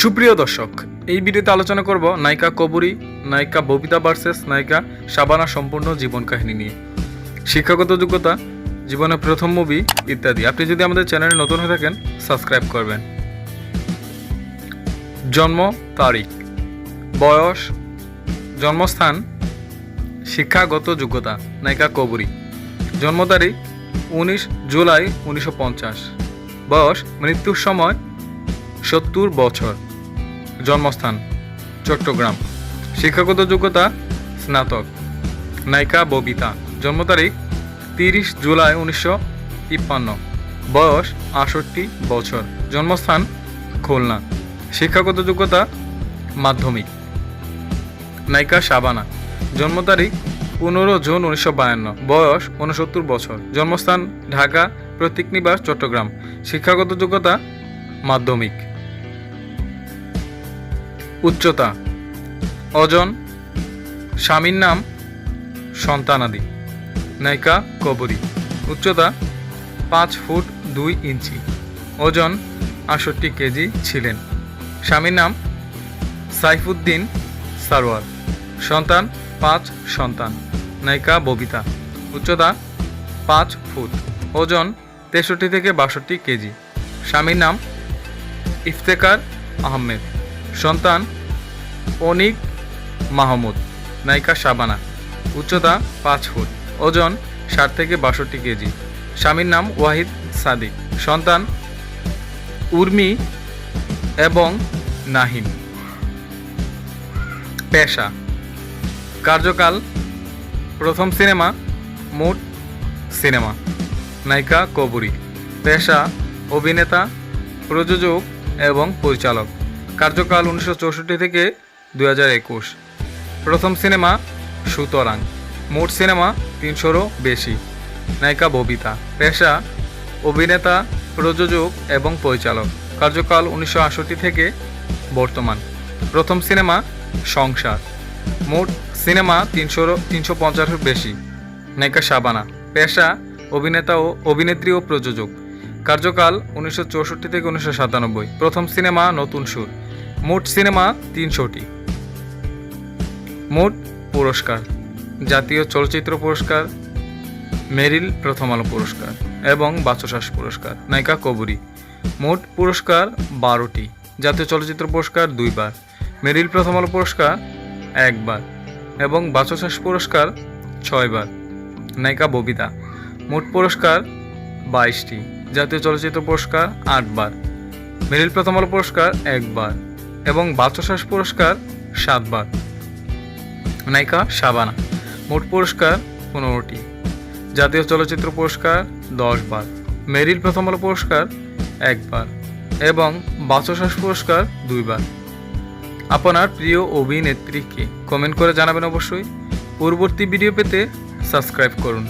সুপ্রিয় দর্শক, এই ভিডিওতে আলোচনা করব নায়িকা কবরী, নায়িকা ববিতা ভার্সেস নায়িকা শাবানা সম্পূর্ণ জীবন কাহিনী নিয়ে। শিক্ষাগত যোগ্যতা জীবনের প্রথম মুভি ইত্যাদি। আপনি যদি আমাদের চ্যানেলে নতুন হয়ে থাকেন সাবস্ক্রাইব করবেন। জন্ম তারিখ, বয়স, জন্মস্থান, শিক্ষাগত যোগ্যতা, নায়িকা কবরী। জন্ম তারিখ, উনিশ জুলাই উনিশশো পঞ্চাশ। বয়স, মৃত্যুর সময়, সত্তর বছর। জন্মস্থান, চট্টগ্রাম। শিক্ষাগত যোগ্যতা, স্নাতক। নায়িকা ববিতা। জন্ম তারিখ, তিরিশ জুলাই উনিশশো তিপ্পান্ন। বয়স আটষট্টি বছর। জন্মস্থান, খুলনা। শিক্ষাগত যোগ্যতা, মাধ্যমিক। নায়িকা সাবানা জন্ম তারিখ, পনেরো জুন উনিশশো বায়ান্ন। বয়স উনসত্তর বছর। জন্মস্থান, ঢাকা, প্রতীক নিবাস, চট্টগ্রাম। শিক্ষাগত যোগ্যতা, মাধ্যমিক। উচ্চতা। অজন, স্বামীর নাম সন্তানাদি, নায়িকা কবরী। উচ্চতা পাঁচ ফুট দুই ইঞ্চি। ওজন আটষট্টি কেজি ছিলেন। স্বামীর নাম সাইফুদ্দিন সারোয়ার। সন্তান পাঁচ সন্তান, নায়িকা ববিতা। উচ্চতা পাঁচ ফুট। ওজন তেষট্টি থেকে বাষট্টি কেজি। স্বামীর নাম ইফতেকার আহমেদ। সন্তান অনিক মাহমুদ, নায়িকা শাবানা, উচ্চতা পাঁচ ফুট, ওজন ষাট থেকে বাষট্টি কেজি। স্বামীর নাম ওয়াহিদ সাদিক, সন্তান উর্মি এবং নাহিম। পেশা, কার্যকাল, প্রথম সিনেমা, মোট সিনেমা। নায়িকা কবরী, পেশা, অভিনেতা, প্রযোজক এবং পরিচালক। কার্যকাল উনিশশো চৌষট্টি থেকে দুই হাজার একুশ। প্রথম সিনেমা সুতরাং। মোট সিনেমা তিনশোরও বেশি। নায়িকা ববিতা। পেশা অভিনেতা, প্রযোজক এবং পরিচালক। কার্যকাল উনিশশো আটষট্টি থেকে বর্তমান। প্রথম সিনেমা সংসার। মোট সিনেমা তিনশোরও, তিনশো পঞ্চাশের বেশি। নায়িকা শাবানা পেশা অভিনেতা ও অভিনেত্রী ও প্রযোজক। কার্যকাল উনিশশো চৌষট্টি থেকে উনিশশো সাতানব্বই। প্রথম সিনেমা নতুন সুর। মোট সিনেমা তিনশোটি। মোট পুরস্কার, জাতীয় চলচ্চিত্র পুরস্কার, মেরিল প্রথম আলো পুরস্কার এবং বাচশ্বাস পুরস্কার, নায়িকা কবরী। মোট পুরস্কার বারোটি, জাতীয় চলচ্চিত্র পুরস্কার দুইবার, মেরিল প্রথম আলো পুরস্কার একবার এবং বাচশ্বাস পুরস্কার ছয়বার, নায়িকা ববিতা। মোট পুরস্কার বাইশটি, জাতীয় চলচ্চিত্র পুরস্কার আটবার, মেরিল প্রথম আলো পুরস্কার একবার এবং বাচশ্বাস পুরস্কার সাতবার। নায়িকা শাবানা। মোট পুরস্কার পনেরোটি। জাতীয় চলচ্চিত্র পুরস্কার দশ বার মেরিল প্রথম আলো পুরস্কার একবার। এবং বাচশ্বাস পুরস্কার দুইবার। আপনার প্রিয় অভিনেত্রীকে কমেন্ট করে জানাবেন অবশ্যই। পরবর্তী ভিডিও পেতে সাবস্ক্রাইব করুন।